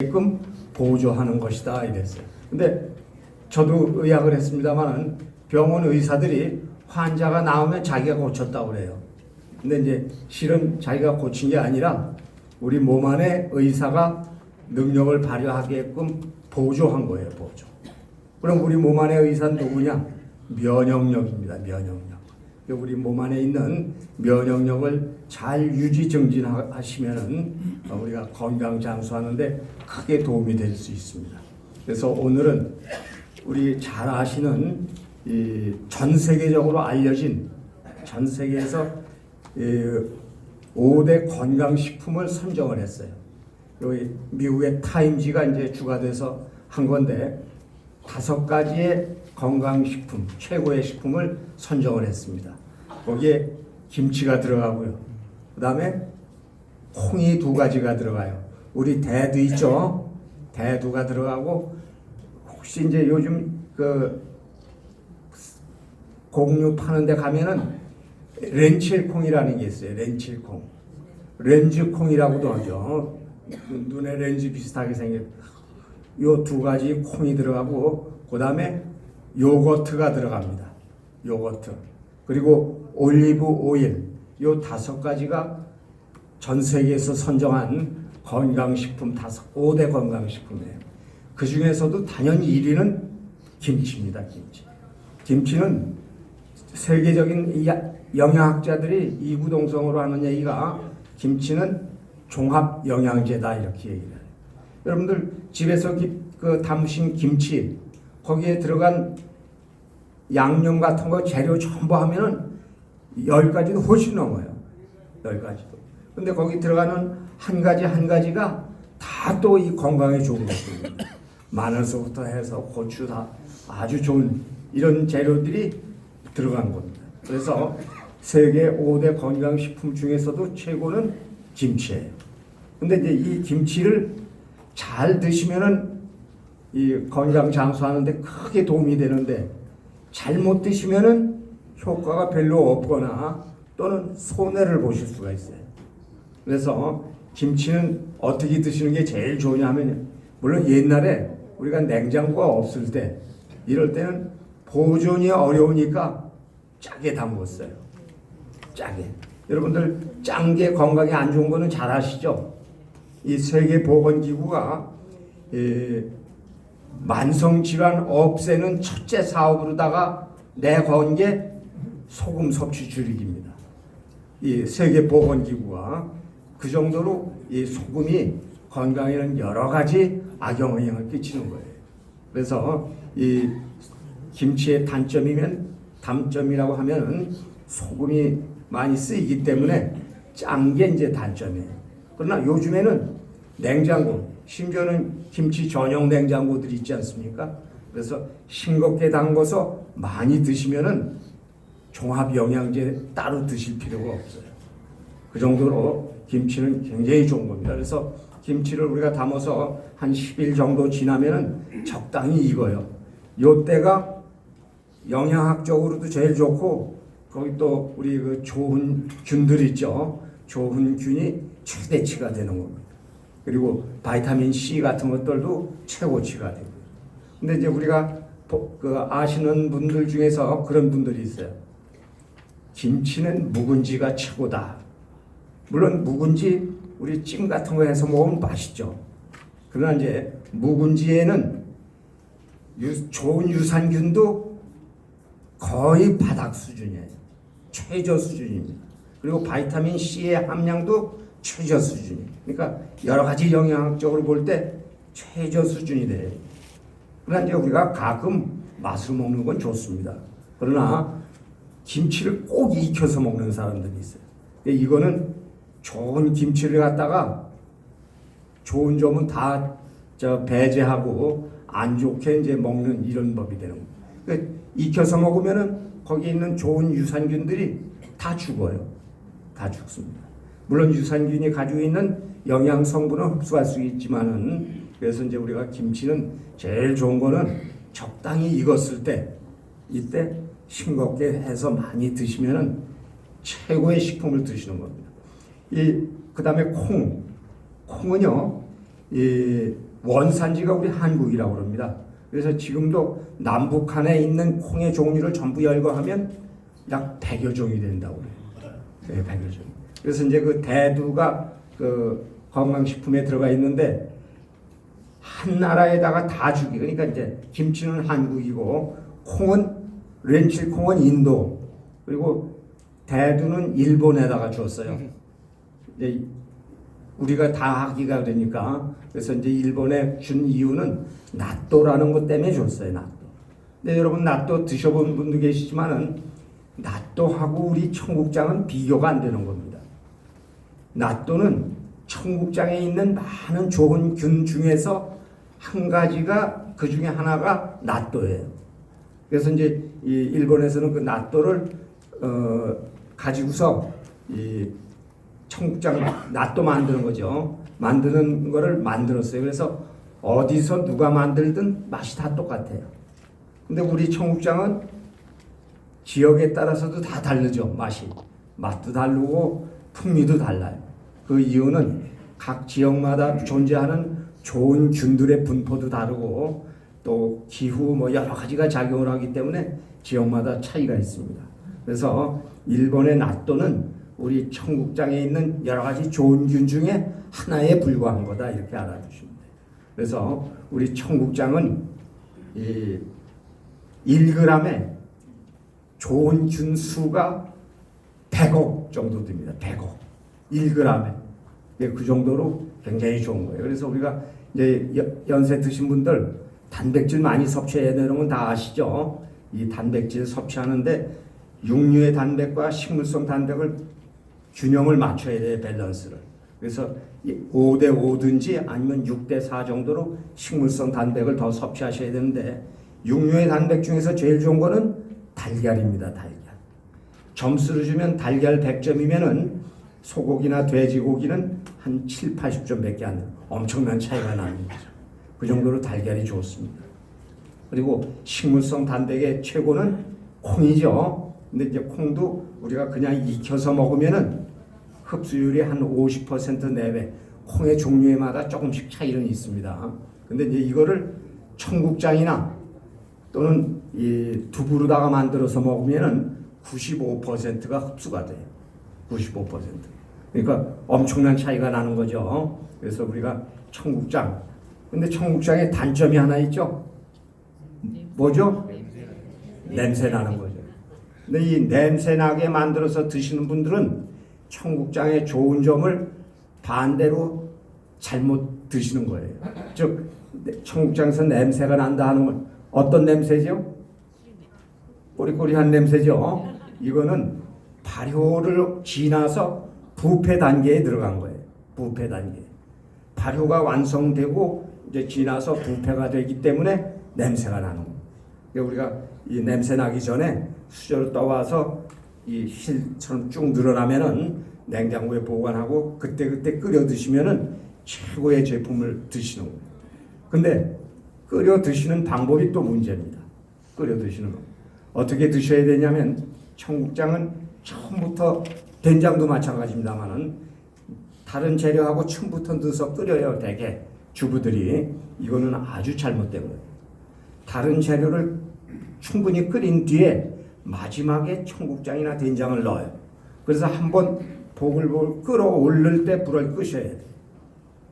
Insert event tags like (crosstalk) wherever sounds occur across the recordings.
게끔 보조하는 것이다 이랬어요. 근데 저도 의학을 했습니다만은 병원 의사들이 환자가 나오면 자기가 고쳤다고 그래요. 근데 이제 실은 자기가 고친 게 아니라 우리 몸 안에 의사가 능력을 발휘하게끔 보조한 거예요, 보조. 그럼 우리 몸 안에 의사는 누구냐? 면역력입니다, 면역력. 우리 몸 안에 있는 면역력을 잘 유지 증진하시면은 어, 우리가 건강 장수하는데 크게 도움이 될 수 있습니다. 그래서 오늘은 우리 잘 아시는 이전 세계적으로 알려진 전 세계에서 이 5대 건강식품을 선정을 했어요. 여기 미국의 타임지가 이제 주가 돼서 한 건데 다섯 가지의 건강식품, 최고의 식품을 선정을 했습니다. 거기에 김치가 들어가고요. 그 다음에 콩이 두 가지가 들어가요. 우리 대두 있죠? 대두가 들어가고 혹시 이제 요즘 그 공유 파는 데 가면은 렌칠콩이라는 게 있어요. 렌칠콩. 렌즈콩이라고도 하죠. 눈에 렌즈 비슷하게 생긴 요 두 가지 콩이 들어가고 그 다음에 요거트가 들어갑니다. 요거트. 그리고 올리브 오일. 요 다섯 가지가 전 세계에서 선정한 건강식품 다섯 5대 건강식품이에요. 그 중에서도 당연히 1위는 김치입니다. 김치. 김치는 세계적인 영양학자들이 이구동성으로 하는 얘기가 김치는 종합 영양제다 이렇게 얘기를 해요. 여러분들 집에서 기- 그 담으신 김치 거기에 들어간 양념 같은 거 재료 전부 하면은 열 가지도 훨씬 넘어요. 열 가지도. 근데 거기 들어가는 한 가지 한 가지가 다 또 이 건강에 좋은 것들입니다. 마늘서부터 해서 고추 다 아주 좋은 이런 재료들이 들어간 겁니다. 그래서 세계 5대 건강식품 중에서도 최고는 김치예요. 근데 이제 이 김치를 잘 드시면은 이 건강 장수하는데 크게 도움이 되는데 잘못 드시면은 효과가 별로 없거나 또는 손해를 보실 수가 있어요. 그래서 김치는 어떻게 드시는 게 제일 좋으냐 하면 물론 옛날에 우리가 냉장고가 없을 때 이럴 때는 보존이 어려우니까 짜게 담궜어요. 짜게. 여러분들 짠 게 건강에 안 좋은 거는 잘 아시죠? 이 세계 보건 기구가 만성 질환 없애는 첫째 사업으로다가 내건 게 소금 섭취 줄이기입니다. 이 세계 보건 기구가 그 정도로 이 소금이 건강에는 여러 가지 악영향을 끼치는 거예요. 그래서 이 김치의 단점이면 단점이라고 하면은 소금이 많이 쓰이기 때문에 짠 게 이제 단점이에요. 그러나 요즘에는 냉장고, 심지어는 김치 전용 냉장고들이 있지 않습니까? 그래서 싱겁게 담궈서 많이 드시면은 종합 영양제 따로 드실 필요가 없어요. 그 정도로 김치는 굉장히 좋은 겁니다. 그래서 김치를 우리가 담아서 한 10일 정도 지나면은 적당히 익어요. 요 때가 영양학적으로도 제일 좋고 거기 또 우리 그 좋은 균들 있죠. 좋은 균이 최대치가 되는 겁니다. 그리고 바이타민 C 같은 것들도 최고치가 되고. 근데 이제 우리가 보- 그 아시는 분들 중에서 그런 분들이 있어요. 김치는 묵은지가 최고다. 물론 묵은지 우리 찜 같은 거 해서 먹으면 맛있죠. 그러나 이제 묵은지에는 유- 좋은 유산균도 거의 바닥 수준이에요. 최저 수준입니다. 그리고 바이타민 C의 함량도 최저 수준이에요. 그러니까 여러 가지 영양학적으로 볼 때 최저 수준이 돼요. 그러나 이제 우리가 가끔 맛으로 먹는 건 좋습니다. 그러나 김치를 꼭 익혀서 먹는 사람들이 있어요. 이거는 좋은 김치를 갖다가 좋은 점은 다 저 배제하고 안 좋게 이제 먹는 이런 법이 되는 거예요. 그러니까 익혀서 먹으면은 거기 있는 좋은 유산균들이 다 죽어요. 다 죽습니다. 물론 유산균이 가지고 있는 영양 성분은 흡수할 수 있지만은 그래서 이제 우리가 김치는 제일 좋은 거는 적당히 익었을 때 이때 싱겁게 해서 많이 드시면은 최고의 식품을 드시는 겁니다. 이 그다음에 콩 콩은요 이 원산지가 우리 한국이라고 그럽니다. 그래서 지금도 남북한에 있는 콩의 종류를 전부 열거하면 약 100여 종이 된다고 그래요. 네, 100여 종. 그래서 이제 그 대두가 그 건강식품에 들어가 있는데 한 나라에다가 다 주기. 그러니까 이제 김치는 한국이고 콩은 렌칠 콩은 인도 그리고 대두는 일본에다가 줬어요. 이제 우리가 다 하기가 되니까 그래서 이제 일본에 준 이유는 나또라는 것 때문에 줬어요. 나또. 근데 여러분 나또 드셔본 분도 계시지만은 나또하고 우리 청국장은 비교가 안 되는 겁니다. 나또는 청국장에 있는 많은 좋은 균 중에서 한 가지가 그 중에 하나가 나또예요. 그래서 이제 이 일본에서는 그 나또를 어 가지고서 이 청국장 낫도 만드는 거죠. 만드는 거를 만들었어요. 그래서 어디서 누가 만들든 맛이 다 똑같아요. 근데 우리 청국장은 지역에 따라서도 다 다르죠. 맛이. 맛도 다르고 풍미도 달라요. 그 이유는 각 지역마다 존재하는 좋은 균들의 분포도 다르고 또 기후 뭐 여러 가지가 작용을 하기 때문에 지역마다 차이가 있습니다. 그래서 일본의 낫또는 우리 청국장에 있는 여러 가지 좋은 균 중에 하나에 불과한 거다 이렇게 알아두시면 돼요. 그래서 우리 청국장은 이 1g에 좋은 균 수가 100억 정도 됩니다. 100억. 1g에. 그 정도로 굉장히 좋은 거예요. 그래서 우리가 이제 연세 드신 분들 단백질 많이 섭취해야 되는 건 다 아시죠? 이 단백질 섭취하는데 육류의 단백과 식물성 단백을 균형을 맞춰야 돼요, 밸런스를. 그래서 5대 5든지 아니면 6대 4 정도로 식물성 단백을 더 섭취하셔야 되는데 육류의 단백 중에서 제일 좋은 거는 달걀입니다, 달걀. 점수를 주면 달걀 100점이면은 소고기나 돼지고기는 한 7, 80점 밖에 안 돼요. 엄청난 차이가 거죠. 그 정도로 달걀이 좋습니다. 그리고 식물성 단백의 최고는 콩이죠. 근데 이제 콩도 우리가 그냥 익혀서 먹으면은 흡수율이 한 50% 내외. 콩의 종류에마다 조금씩 차이는 있습니다. 근데 이제 이거를 청국장이나 또는 이 두부로다가 만들어서 먹으면은 95%가 흡수가 돼요. 95%. 그러니까 엄청난 차이가 나는 거죠. 그래서 우리가 청국장. 근데 청국장에 단점이 하나 있죠. 뭐죠? 냄새 나는 거죠. 근데 이 냄새 나게 만들어서 드시는 분들은 청국장의 좋은 점을 반대로 잘못 드시는 거예요. 즉 청국장에서 냄새가 난다 하는 건 어떤 냄새죠? 꼬리꼬리한 냄새죠. 이거는 발효를 지나서 부패 단계에 들어간 거예요. 부패 단계. 발효가 완성되고 이제 지나서 부패가 되기 때문에 냄새가 나는 거예요. 그러니까 우리가 이 냄새 나기 전에 수저로 떠와서 이 실처럼 쭉 늘어나면은 냉장고에 보관하고 그때 그때 끓여 드시면은 최고의 제품을 드시는 거예요. 근데 끓여 드시는 방법이 또 문제입니다. 끓여 드시는 거. 어떻게 드셔야 되냐면 청국장은 처음부터 된장도 마찬가지입니다만은 다른 재료하고 처음부터 넣어서 끓여요. 대개 주부들이 이거는 아주 잘못된 거예요. 다른 재료를 충분히 끓인 뒤에 마지막에 청국장이나 된장을 넣어요. 그래서 한번 보글보글 끓어올릴 때 불을 끄셔야 돼요.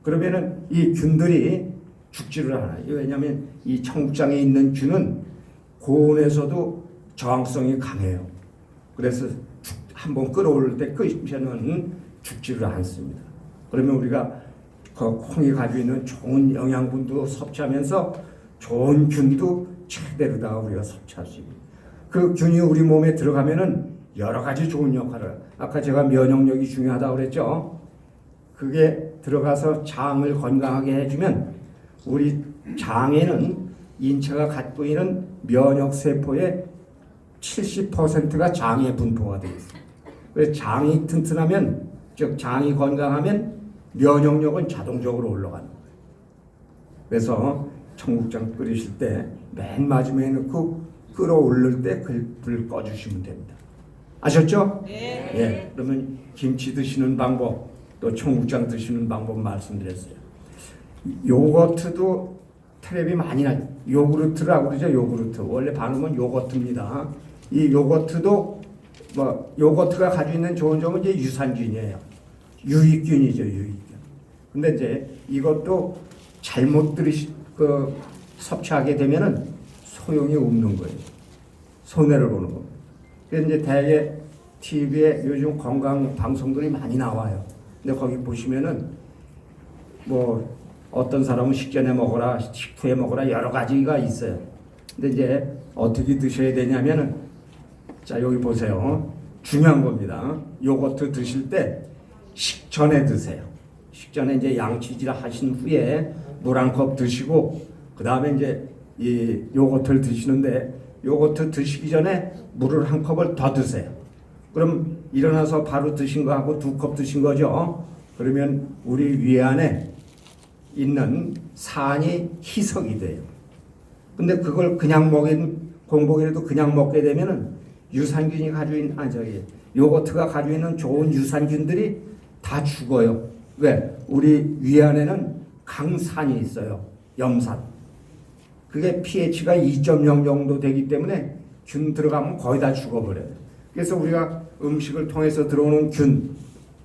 그러면은 이 균들이 죽지를 않아요. 왜냐하면 이 청국장에 있는 균은 고온에서도 저항성이 강해요. 그래서 한번 끓어올 때 끄시면 죽지를 않습니다. 그러면 우리가 그 콩이 가지고 있는 좋은 영양분도 섭취하면서 좋은 균도 최대로 다 우리가 섭취할 수 있는. 그 균이 우리 몸에 들어가면은 여러 가지 좋은 역할을. 아까 제가 면역력이 중요하다고 그랬죠. 그게 들어가서 장을 건강하게 해주면 우리 장에는 인체가 갖고 있는 면역 세포의 70%가 장에 분포가 되어. 그래서 장이 튼튼하면 즉 장이 건강하면 면역력은 자동적으로 올라가는 거예요. 그래서 청국장 끓이실 때 맨 마지막에 넣고 끓어올릴 때 불 꺼주시면 됩니다. 아셨죠? 네. 예. 그러면 김치 드시는 방법 또 청국장 드시는 방법 말씀드렸어요. 요거트도 텔레비 많이 나. 요구르트라고 그러죠. 요구르트. 원래 발음은 요거트입니다. 이 요거트도 뭐 요거트가 가지고 있는 좋은 점은 이제 유산균이에요. 유익균이죠, 유익균. 근데 이제 이것도 잘못 들으시 그 섭취하게 되면은 소용이 없는 거예요. 손해를 보는 거. 그래서 이제 대개 TV에 요즘 건강 방송들이 많이 나와요. 근데 거기 보시면은 뭐 어떤 사람은 식전에 먹어라, 식후에 먹어라 여러 가지가 있어요. 근데 이제 어떻게 드셔야 되냐면은 자 여기 보세요. 중요한 겁니다. 요거트 드실 때 식전에 드세요. 식전에 이제 양치질 하신 후에 물한컵 드시고 그 다음에 이제 이 요거트를 드시는데 요거트 드시기 전에 물을 한 컵을 더 드세요. 그럼 일어나서 바로 드신 거하고 두 컵 드신 거죠. 그러면 우리 위 안에 있는 산이 희석이 돼요. 근데 그걸 그냥 먹인 공복이라도 그냥 먹게 되면은 유산균이 가지고 있는 아 저기 요거트가 가지고 있는 좋은 유산균들이 다 죽어요. 왜? 우리 위 안에는 강산이 있어요. 염산. 그게 pH가 2.0 정도 되기 때문에 균 들어가면 거의 다 죽어버려요. 그래서 우리가 음식을 통해서 들어오는 균,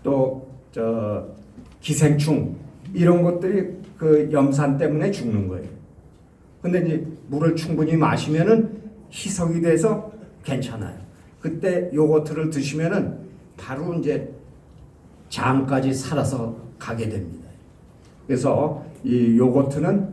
또 저 기생충 이런 것들이 그 염산 때문에 죽는 거예요. 근데 이제 물을 충분히 마시면은 희석이 돼서 괜찮아요. 그때 요거트를 드시면은 바로 이제 장까지 살아서 가게 됩니다. 그래서 이 요거트는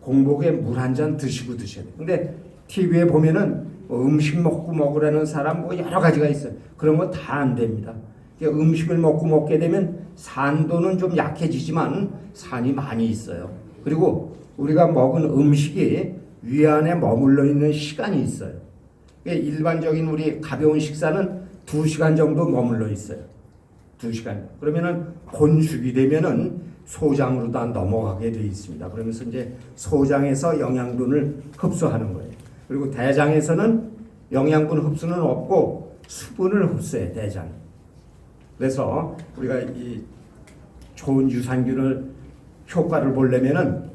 공복에 물 한 잔 드시고 드셔야 돼요. 근데 TV에 보면은 뭐 음식 먹고 먹으라는 사람 뭐 여러 가지가 있어요. 그런 거 다 안 됩니다. 그러니까 음식을 먹고 먹게 되면 산도는 좀 약해지지만 산이 많이 있어요. 그리고 우리가 먹은 음식이 위 안에 머물러 있는 시간이 있어요. 그러니까 일반적인 우리 가벼운 식사는 두 시간 정도 머물러 있어요. 두 시간. 그러면은 곤숙이 되면은 소장으로 다 넘어가게 돼 있습니다. 그러면서 이제 소장에서 영양분을 흡수하는 거예요. 그리고 대장에서는 영양분 흡수는 없고 수분을 흡수해 대장. 그래서 우리가 이 좋은 유산균을 효과를 보려면은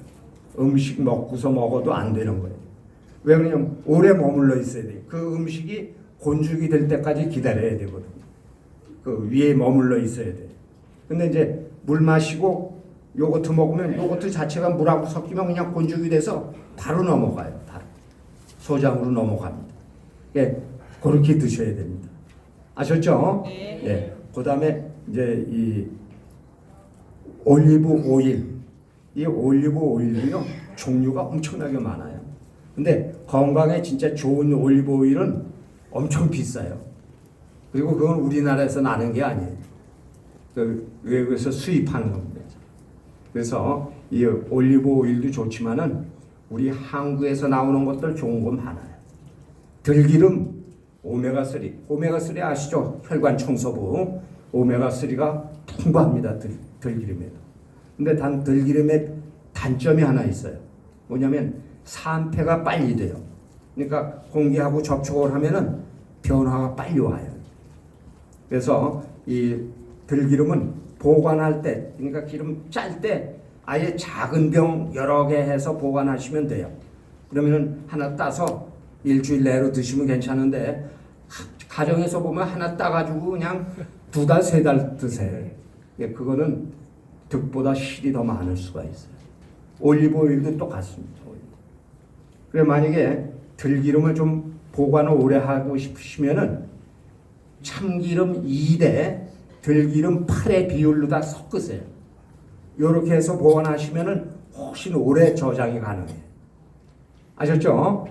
음식 먹고서 먹어도 안 되는 거예요. 왜 그러냐면 오래 머물러 있어야 돼요. 그 음식이 곤죽이 될 때까지 기다려야 되거든요. 그 위에 머물러 있어야 돼. 근데 이제 물 마시고 요거트 먹으면 요거트 자체가 물하고 섞이면 그냥 곤죽이 돼서 바로 넘어가요. 바로 소장으로 넘어갑니다. 예, 그렇게 드셔야 됩니다. 아셨죠? 네. 예. 그 다음에 이제 이 올리브 오일 이 올리브 오일이요 종류가 엄청나게 많아요. 근데 건강에 진짜 좋은 올리브 오일은 엄청 비싸요. 그리고 그건 우리나라에서 나는 게 아니에요. 그 외국에서 수입하는 겁니다. 그래서 이 올리브 오일도 좋지만은 우리 한국에서 나오는 것들 좋은 거 많아요. 들기름 오메가 3. 오메가 3 아시죠? 혈관 청소부 오메가 3가 풍부합니다. 들, 들기름에도. 근데 단 들기름의 단점이 하나 있어요. 뭐냐면 산패가 빨리 돼요. 그러니까 공기하고 접촉을 하면은 변화가 빨리 와요. 그래서 이 들기름은 보관할 때, 그러니까 기름 짤 때 아예 작은 병 여러 개 해서 보관하시면 돼요. 그러면은 하나 따서 일주일 내로 드시면 괜찮은데 하- 가정에서 보면 하나 따가지고 그냥 두 달, 세 달 드세요. 예, 그거는 득보다 실이 더 많을 수가 있어요. 올리브 오일도 똑같습니다. 그래 만약에 들기름을 좀 보관을 오래 하고 싶으시면은 참기름 2대 들기름 8의 비율로 다 섞으세요. 이렇게 해서 보관하시면은 훨씬 오래 저장이 가능해요. 아셨죠?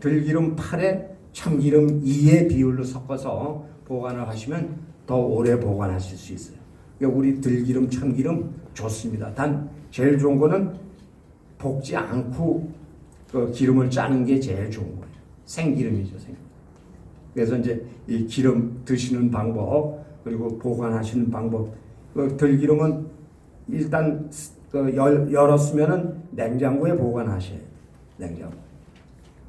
들기름 8에 참기름 2의 비율로 섞어서 보관을 하시면 더 오래 보관하실 수 있어요. 그러니까 우리 들기름, 참기름 좋습니다. 단 제일 좋은 거는 볶지 않고 그 기름을 짜는 게 제일 좋은 거예요. 생기름이죠, 생. 그래서 이제 이 기름 드시는 방법 그리고 보관하시는 방법. 그 들기름은 일단 그 열, 열었으면은 냉장고에 보관하셔야 돼요. 냉장고.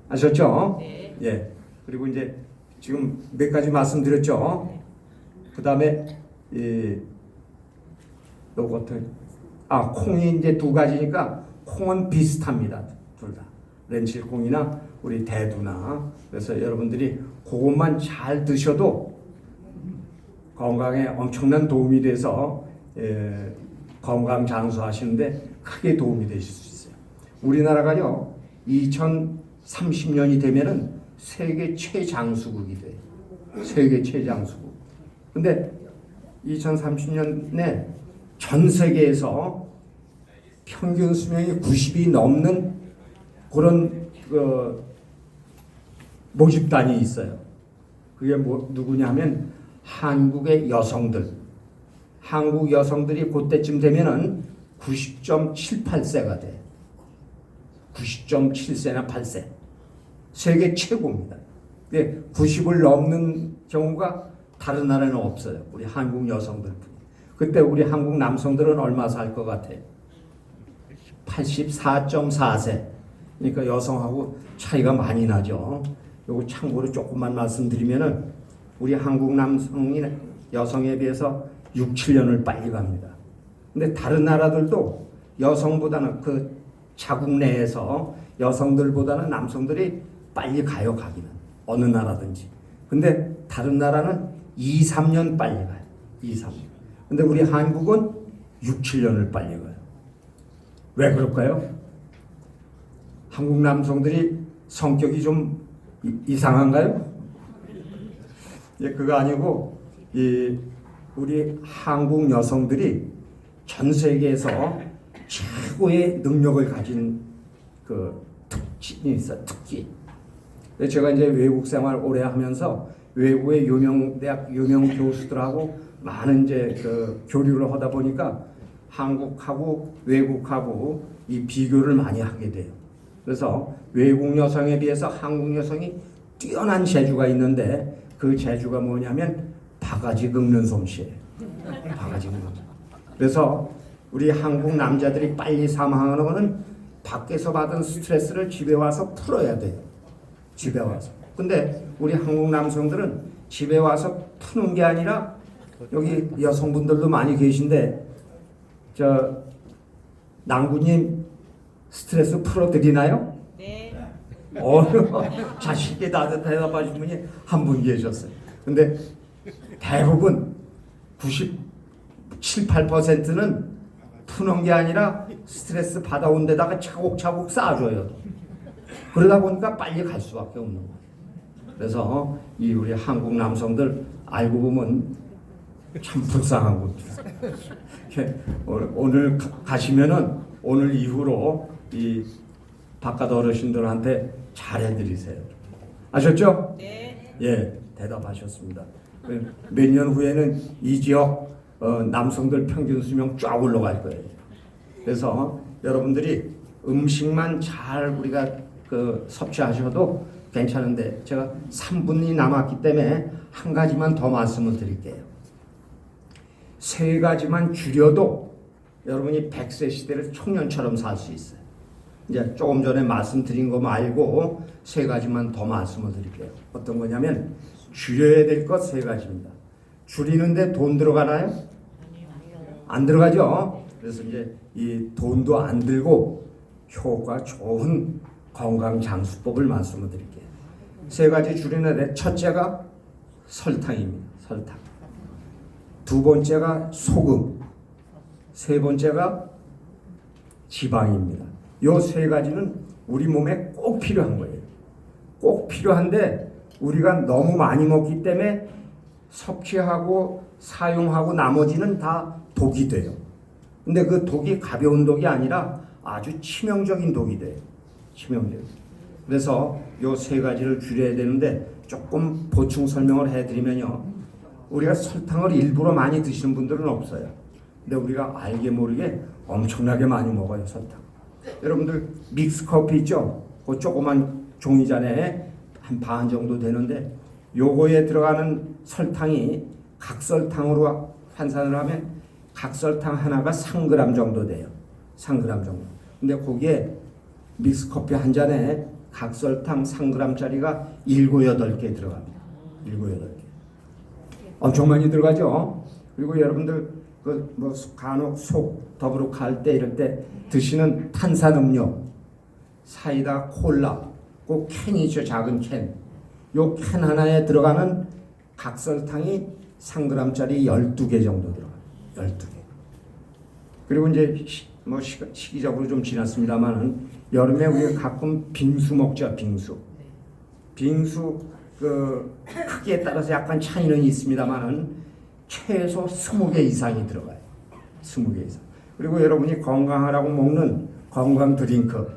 아셨죠? 네. 예. 그리고 이제 지금 몇 가지 말씀드렸죠. 그 다음에 이 요거트 아 콩이 이제 두 가지니까 콩은 비슷합니다. 둘 다. 렌칠콩이나 우리 대두나 그래서 여러분들이 그것만 잘 드셔도 건강에 엄청난 도움이 돼서 예, 건강 장수하시는데 크게 도움이 되실 수 있어요. 우리나라가요 2030년이 되면은 세계 최장수국이 돼요. 세계 최장수국. 근데 2030년에 전 세계에서 평균 수명이 90이 넘는 그런 그 모집단이 있어요. 그게 뭐 누구냐면 한국의 여성들. 한국 여성들이 그때쯤 되면은 90.78세가 돼. 90.7세나 8세. 세계 최고입니다. 근데 90을 넘는 경우가 다른 나라는 없어요. 우리 한국 여성들. 그때 우리 한국 남성들은 얼마 살 것 같아? 84.4세. 그러니까 여성하고 차이가 많이 나죠. 요거 참고로 조금만 말씀드리면은 우리 한국 남성이 여성에 비해서 6, 7년을 빨리 갑니다. 근데 다른 나라들도 여성보다는 그 자국 내에서 여성들보다는 남성들이 빨리 가요, 가기는. 어느 나라든지. 근데 다른 나라는 2, 3년 빨리 가요. 2, 3년. 근데 우리 한국은 6, 7년을 빨리 가요. 왜 그럴까요? 한국 남성들이 성격이 좀 이- 이상한가요? 예, 그거 아니고 이 우리 한국 여성들이 전 세계에서 최고의 능력을 가진 그 특징이 있어 특기. 제가 이제 외국 생활 오래 하면서 외국의 유명 대학 유명 교수들하고 많은 이제 그 교류를 하다 보니까 한국하고 외국하고 이 비교를 많이 하게 돼요. 그래서 외국 여성에 비해서 한국 여성이 뛰어난 재주가 있는데 그 재주가 뭐냐면 바가지 긁는 솜씨예요. 바가지 긁는. 그래서 우리 한국 남자들이 빨리 사망하는 거는 밖에서 받은 스트레스를 집에 와서 풀어야 돼요. 집에 와서. 근데 우리 한국 남성들은 집에 와서 푸는 게 아니라 여기 여성분들도 많이 계신데 저 낭구님 스트레스 풀어드리나요? 네. 어, 자식이 다 대답하신 분이 한 분 계셨어요. 근데 대부분 97, 8%는 푸는 게 아니라 스트레스 받아온 데다가 차곡차곡 쌓아줘요. 그러다 보니까 빨리 갈 수밖에 없는 거예요. 그래서 이 우리 한국 남성들 알고 보면 참. 이렇게 오늘- 가시면은 오늘 이후로 이 바깥 어르신들한테 잘해드리세요. 아셨죠? 네. 예, 대답하셨습니다. 몇 년 후에는 이 지역 어, 남성들 평균 수명 쫙 올라갈 거예요. 그래서 여러분들이 음식만 잘 우리가 그 섭취하셔도 괜찮은데 제가 3분이 남았기 때문에 한 가지만 더 말씀을 드릴게요. 세 가지만 줄여도 여러분이 100세 시대를 청년처럼 살 수 있어요. 이제 조금 전에 말씀드린 거 말고 세 가지만 더 말씀을 드릴게요. 어떤 거냐면 줄여야 될 것 세 가지입니다. 줄이는데 돈 들어가나요? 안 들어가죠. 그래서 이제 이 돈도 안 들고 효과 좋은 건강 장수법을 말씀을 드릴게요. 세 가지 줄이는데 첫째가 설탕입니다. 설탕. 두 번째가 소금. 세 번째가 지방입니다. 요 세 가지는 우리 몸에 꼭 필요한 거예요. 꼭 필요한데 우리가 너무 많이 먹기 때문에 섭취하고 사용하고 나머지는 다 독이 돼요. 근데 그 독이 가벼운 독이 아니라 아주 치명적인 독이 돼요. 치명적. 그래서 요 세 가지를 줄여야 되는데 조금 보충 설명을 해드리면요. 우리가 설탕을 일부러 많이 드시는 분들은 없어요. 근데 우리가 알게 모르게 엄청나게 많이 먹어요 설탕. 여러분들 믹스 커피 있죠? 그 조그만 종이잔에 한 반 정도 되는데 요거에 들어가는 설탕이 각설탕으로 환산을 하면 각설탕 하나가 3g 정도 돼요. 3g 정도. 근데 거기에 믹스 커피 한 잔에 각설탕 3g짜리가 7, 8개 들어갑니다. 7, 8개. 엄청 많이 들어가죠. 그리고 여러분들 그 뭐 간혹 속 더부룩 갈때 이럴 때 드시는 탄산 음료, 사이다, 콜라, 그 캔이 있죠 작은 캔. 요 캔 하나에 들어가는 각설탕이 3g짜리 12개 정도 들어가요. 12개. 그리고 이제 시, 뭐 시, 시기 적으로 좀 지났습니다만은 여름에 우리가 가끔 빙수 먹죠, 빙수. 빙수 그 크기에 따라서 약간 차이는 있습니다만은 최소 20개 이상이 들어가요. 20개 이상. 그리고 여러분이 건강하라고 먹는 건강 드링크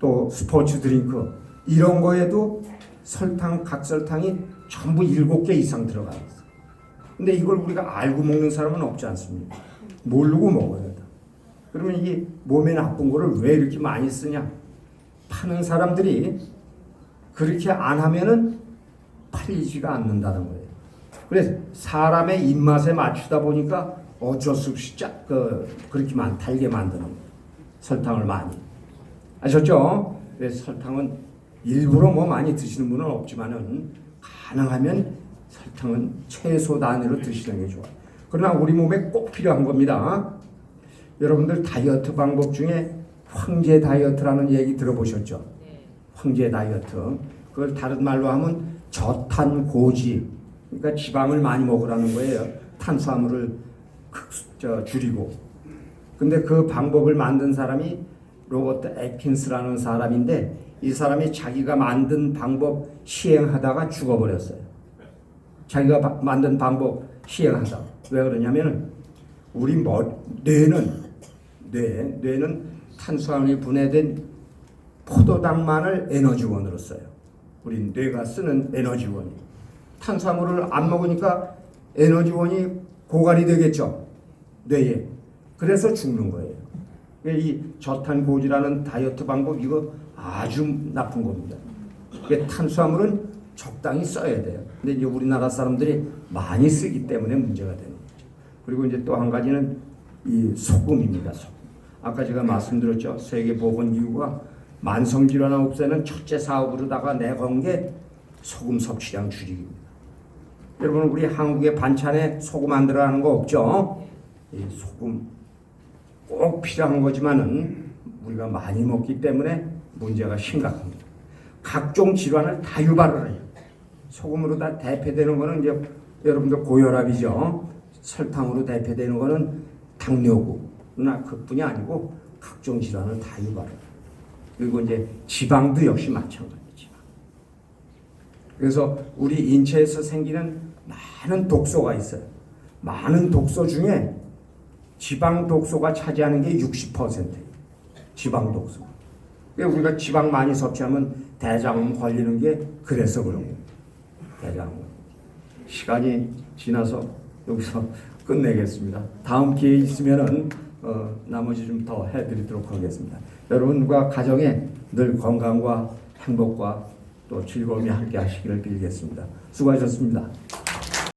또 스포츠 드링크 이런 거에도 설탕, 각설탕이 전부 7개 이상 들어가 있어요. 근데 이걸 우리가 알고 먹는 사람은 없지 않습니까? 모르고 먹어야 돼. 그러면 이게 몸에 나쁜 거를 왜 이렇게 많이 쓰냐? 파는 사람들이 그렇게 안 하면은 팔리지가 않는다는 거예요. 그래서 사람의 입맛에 맞추다 보니까 어쩔 수 없이 짜, 그, 그렇게 많, 달게 만드는 거예요. 설탕을 많이. 아셨죠? 그래서 설탕은 일부러 뭐 많이 드시는 분은 없지만은 가능하면 설탕은 최소 단위로 드시는 게 좋아요. 그러나 우리 몸에 꼭 필요한 겁니다. 여러분들 다이어트 방법 중에 황제 다이어트라는 얘기 들어보셨죠? 황제 다이어트. 그걸 다른 말로 하면 저탄 고지. 그러니까 지방을 많이 먹으라는 거예요. 탄수화물을 줄이고. 근데 그 방법을 만든 사람이 로버트 에킨스라는 사람인데 이 사람이 자기가 만든 방법 시행하다가 죽어버렸어요. 자기가 바- 만든 방법 시행하다. 왜 그러냐면은 우리 머, 뇌는 뇌 뇌는 탄수화물이 분해된 포도당만을 에너지원으로 써요. 우리 뇌가 쓰는 에너지원이 탄수화물을 안 먹으니까 에너지원이 고갈이 되겠죠. 뇌에. 그래서 죽는 거예요. 이 저탄고지라는 다이어트 방법 이거 아주 나쁜 겁니다. 탄수화물은 적당히 써야 돼요. 근데 이제 우리나라 사람들이 많이 쓰기 때문에 문제가 되는 거죠. 그리고 이제 또 한 가지는 이 소금입니다. 소금. 아까 제가 말씀드렸죠. 세계 보건 기구가 만성 질환 없애는 첫째 사업으로다가 내건 게 소금 섭취량 줄이기입니다. 여러분 우리 한국의 반찬에 소금 안 들어가는 거 없죠? 이 소금 꼭 필요한 거지만은 우리가 많이 먹기 때문에 문제가 심각합니다. 각종 질환을 다 유발을 해요. 소금으로 다 대표되는 거는 이제 여러분들 고혈압이죠. 설탕으로 대표되는 거는 당뇨구나 그뿐이 아니고 각종 질환을 다 유발해요. 그리고 이제 지방도 역시 마찬가지죠. 그래서 우리 인체에서 생기는 많은 독소가 있어요. 많은 독소 중에 지방 독소가 차지하는 게 60%예요. 지방 독소. 그러니까 우리가 지방 많이 섭취하면 대장암 걸리는 게 그래서 그런 거예요. 대장암. 시간이 지나서 여기서 (laughs) 끝내겠습니다. 다음 기회 있으면은 어, 나머지 좀 더 해드리도록 하겠습니다. 여러분과 가정에 늘 건강과 행복과 또 즐거움이 함께 하시기를 빌겠습니다. 수고하셨습니다.